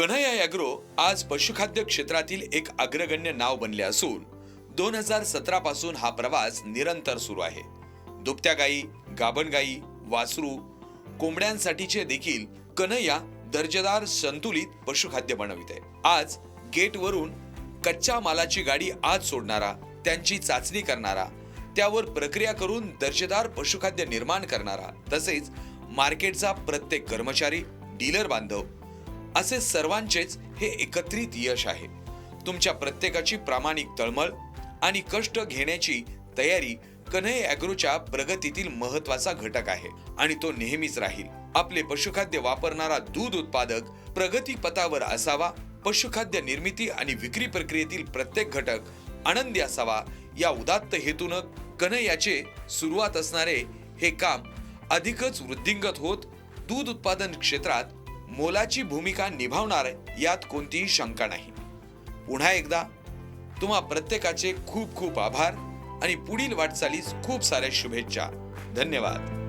Kanhaiya agro आज पशुखाद्य क्षेत्रातील एक अग्रगण्य नाव बनले असून दोन हजार सतरा पासून हा प्रवास निरंतर सुरू आहे. दुभत्या गायी गाभण वासरू कोंबड्यांसाठीचे देखील कन्हैया दर्जेदार संतुलित पशुखाद्य बनवित. आहे आज गेटवरून कच्च्या मालाची गाडी आज सोडणारा त्यांची चाचणी करणारा त्यावर प्रक्रिया करून दर्जेदार पशुखाद्य निर्माण करणारा तसेच मार्केटचा प्रत्येक कर्मचारी डीलर बांधव असे सर्वांचेच हे एकत्रित यश आहे. तुमच्या प्रत्येकाची प्रामाणिक तळमळ आणि कष्ट घेण्याची तयारी कन्हे ॲग्रोच्या प्रगतीतील महत्त्वाचा घटक आहे आणि तो नेहमीच राहील. आपले पशुखाद्य वापरणारा दूध उत्पादक प्रगती पथावर असावा पशुखाद्य निर्मिती आणि विक्री प्रक्रियेतील प्रत्येक घटक आनंदी असावा या उदात्त हेतून कन्हैयाचे सुरुवात असणारे हे काम अधिकच वृद्धिंगत होत दूध उत्पादन क्षेत्रात मोलाची भूमिका निभावणार यात कोणतीही शंका नाही. पुन्हा एकदा तुम्हा प्रत्येकाचे खूप खूप आभार आणि पुढील वाटचालीस खूप साऱ्या शुभेच्छा. धन्यवाद.